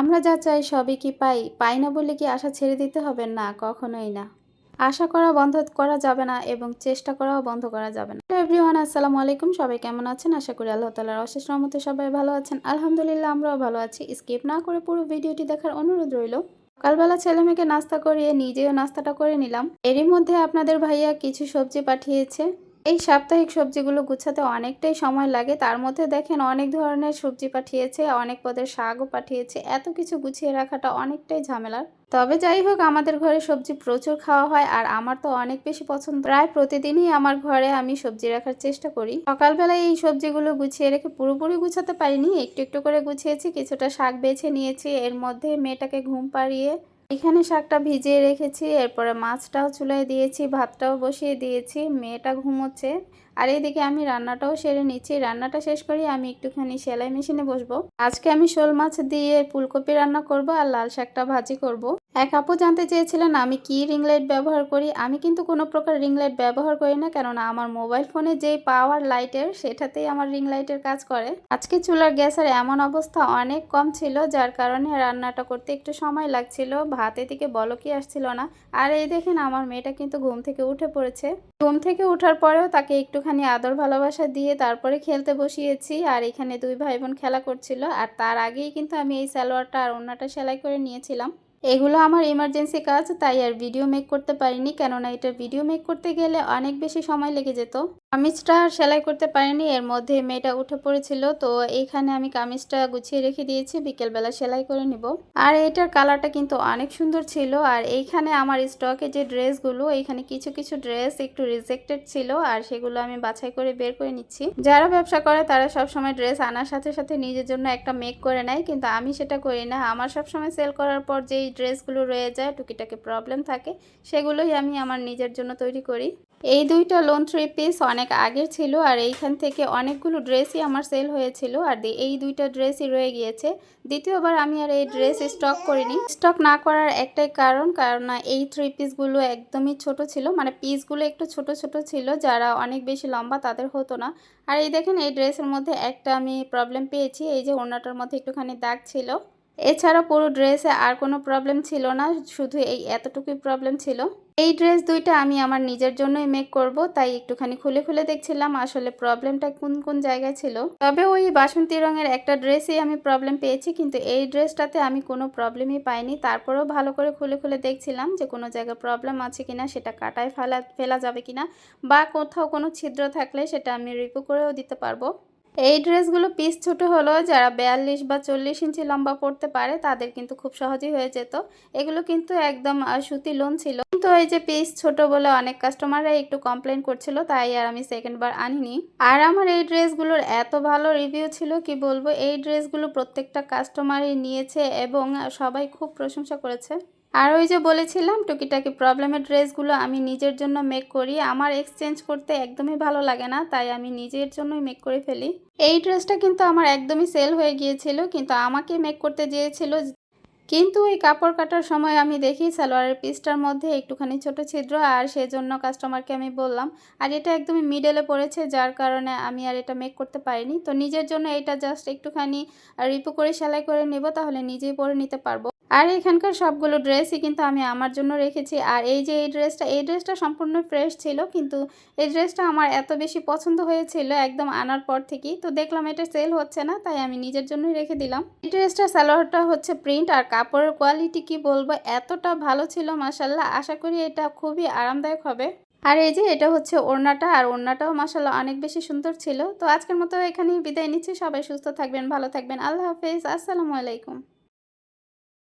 আমরা যা চাই সবই কি পাই? পাই না বলে কি আশা ছেড়ে দিতে হবে? না, কখনোই না। আশা করা বন্ধ করা যাবে না এবং চেষ্টা করাও বন্ধ করা যাবে না। এভরিওয়ান আসসালামু আলাইকুম। সবাই কেমন আছেন? আশা করি আল্লাহ তালার অশেষ রহমতে সবাই ভালো আছেন। আলহামদুলিল্লাহ, আমরাও ভালো আছি। স্কিপ না করে পুরো ভিডিওটি দেখার অনুরোধ রইল। সকালবেলা ছেলে মেয়েকে নাস্তা করিয়ে নিজেও নাস্তাটা করে নিলাম। এরই মধ্যে আপনাদের ভাইয়া কিছু সবজি পাঠিয়েছে। এই সাপ্তাহিক সবজিগুলো গুছাতে অনেকটাই সময় লাগে। তার মধ্যে দেখেন অনেক ধরনের সবজি পাঠিয়েছে, অনেক পদের শাকও পাঠিয়েছে। এত কিছু গুছিয়ে রাখাটা অনেকটাই ঝামেলার তবে যাই হোক, আমাদের ঘরে সবজি প্রচুর খাওয়া হয় আর আমার তো অনেক বেশি পছন্দ। প্রায় প্রতিদিনই আমার ঘরে আমি সবজি রাখার চেষ্টা করি। সকালবেলায় এই সবজিগুলো গুছিয়ে রেখে পুরোপুরি গুছাতে পারিনি। একটু একটু করে গুছিয়েছি, কিছুটা শাক বেছে নিয়েছি। এর মধ্যে মেয়েটাকে ঘুম পাড়িয়ে এখানে শাকটা ভিজিয়ে রেখেছি, এরপরে মাছটাও চুলায় দিয়েছি, ভাতটাও বসিয়ে দিয়েছি, মেয়েটা ঘুমোচ্ছে আর এইদিকে আমি রান্নাটাও সেরে নিচ্ছি, রান্নাটা শেষ করি আমি একটুখানি সেলাই মেশিনে বসবো আজকে আমি শোল মাছ দিয়ে ফুলকপি রান্না করব আর লাল শাকটা ভাজি করব। এক আপু জানতে চেয়েছিলেন, আমি কি রিং লাইট ব্যবহার করি? আমি কিন্তু কোনো প্রকার রিং লাইট ব্যবহার করি না, কেননা আমার মোবাইল ফোনে যেই পাওয়ার লাইটের সেটাতেই আমার রিং লাইটের কাজ করে। আজকে চুলার গ্যাসের এমন অবস্থা অনেক কম ছিল, যার কারণে রান্নাটা করতে একটু সময় লাগছিল, ভাত এদিকে বলকি আসছিল না। আর এই দেখেন, আমার মেয়েটা কিন্তু ঘুম থেকে উঠে পড়েছে। ঘুম থেকে ওঠার পরেও তাকে একটুখানি আদর ভালোবাসা দিয়ে তারপরে খেলতে বসিয়েছি, আর এখানে দুই ভাই বোন খেলা করছিল, আর তার আগেই কিন্তু আমি এই সালোয়ারটা আর অন্যটা সেলাই করে নিয়েছিলাম। এগুলো আমার ইমার্জেন্সি কাজ, তাই আর ভিডিও মেক করতে পারিনি। কেননা এটা ভিডিও মেক করতে গেলে অনেক বেশি সময় লেগে যেত। কামিজটা আর সেলাই করতে পারিনি, এর মধ্যে মেয়েটা উঠে পড়েছিল, তো এইখানে আমি কামিজটা গুছিয়ে রেখে দিয়েছি, বিকেলবেলা সেলাই করে নিব। আর এটার কালারটা কিন্তু অনেক সুন্দর ছিল, আর এইখানে আমার স্টকে যে ড্রেসগুলো এইখানে কিছু কিছু ড্রেস একটু রিজেক্টেড ছিল, আর সেগুলো আমি বাছাই করে বের করে নিচ্ছি। যারা ব্যবসা করে, তারা সব সময় ড্রেস আনার সাথে সাথে নিজের জন্য একটা মেক করে নেয়, কিন্তু আমি সেটা করি না। আমার সব সময় সেল করার পর যেই ড্রেসগুলো রয়ে যায়, টুকিটাকি প্রবলেম থাকে, সেগুলোই আমি আমার নিজের জন্য তৈরি করি। এই দুইটা লোন থ্রি পিস অনেক আগের ছিল আর এইখান থেকে অনেকগুলো ড্রেসই আমার সেল হয়েছিল আর এই দুইটা ড্রেসই রয়ে গিয়েছে। দ্বিতীয়বার আমি আর এই ড্রেস স্টক করিনি। স্টক না করার একটাই কারণ কারণ এই থ্রি পিসগুলো একদমই ছোট ছিল মানে পিসগুলো একটু ছোট ছোট ছিল, যারা অনেক বেশি লম্বা তাদের হতো না। আর এই দেখেন এই ড্রেসের মধ্যে একটা আমি প্রবলেম পেয়েছি, এই যে ওনাটার মধ্যে একটুখানি দাগ ছিল। এছাড়া পুরো ড্রেসে আর কোনো প্রবলেম ছিল না, শুধু এই এতটুকুই প্রবলেম ছিল। এই ড্রেস দুইটা আমি আমার নিজের জন্যই মেক করব, তাই একটুখানি খুলে খুলে দেখছিলাম আসলে প্রবলেমটা কোন কোন জায়গায় ছিল। তবে ওই বাসন্তী রঙের একটা ড্রেসেই আমি প্রবলেম পেয়েছি, কিন্তু এই ড্রেসটাতে আমি কোনো প্রবলেমই পাইনি। তারপরেও ভালো করে খুলে খুলে দেখছিলাম যে কোনো জায়গায় প্রবলেম আছে কিনা, সেটা কাটায় ফেলা ফেলা যাবে কিনা, বা কোথাও কোনো ছিদ্র থাকলে সেটা আমি রিপু করেও দিতে পারব। এই ড্রেসগুলো পিস ছোট হলো যারা বিয়াল্লিশ বা চল্লিশ ইঞ্চি লম্বা পড়তে পারে, তাদের কিন্তু খুব সহজেই হয়ে যেত। এগুলো কিন্তু একদম সুতি লোন ছিল। কিন্তু এই যে পিস ছোট বলে অনেক কাস্টমাররা একটু কমপ্লেন করছিল, তাই আর আমি সেকেন্ড বার আনিনি। আর আমার এই ড্রেসগুলোর এত ভালো রিভিউ ছিল কি বলব, এই ড্রেসগুলো প্রত্যেকটা কাস্টমারই নিয়েছে এবং সবাই খুব প্রশংসা করেছে। আর ওই যে বলেছিলাম টুকিটাকি প্রবলেমের ড্রেসগুলো আমি নিজের জন্য মেক করি। আমার এক্সচেঞ্জ করতে একদমই ভালো লাগে না, তাই আমি নিজের জন্যই মেক করে ফেলি। এই ড্রেসটা কিন্তু আমার একদমই সেল হয়ে গিয়েছিল, কিন্তু আমাকে মেক করতে চেয়েছিল কিন্তু এই কাপড় কাটার সময় আমি দেখি সালোয়ারের পিসটার মধ্যে একটুখানি ছোট ছিদ্র, আর সেজন্য কাস্টমারকে আমি বললাম, আর এটা একদমই মিডেলে পড়েছে, যার কারণে আমি আর এটা মেক করতে পারিনি। তো নিজের জন্য এটা জাস্ট একটুখানি রিপু করে সেলাই করে নেব, তাহলে নিজেই পরে নিতে পারব। আর এখানকার সবগুলো ড্রেসই কিন্তু আমি আমার জন্য রেখেছি। আর এই যে এই ড্রেসটা এই ড্রেসটা সম্পূর্ণ ফ্রেশ ছিল, কিন্তু এই ড্রেসটা আমার এত বেশি পছন্দ হয়েছিল একদম আনার পর থেকেই। তো দেখলাম এটা সেল হচ্ছে না, তাই আমি নিজের জন্যই রেখে দিলাম। এই ড্রেসটা সালোয়ারটা হচ্ছে প্রিন্ট আর কাপড়ের কোয়ালিটি কি বলব, এতটা ভালো ছিল মাসাল্লাহ আশা করি এটা খুবই আরামদায়ক হবে। আর এই যে এটা হচ্ছে ওড়নাটা, আর ওড়নাটাও মাসাল্লাহ অনেক বেশি সুন্দর ছিল। তো আজকের মতো এখানেই বিদায় নিচ্ছি। সবাই সুস্থ থাকবেন, ভালো থাকবেন। আল্লাহ হাফেজ। আসসালামু আলাইকুম।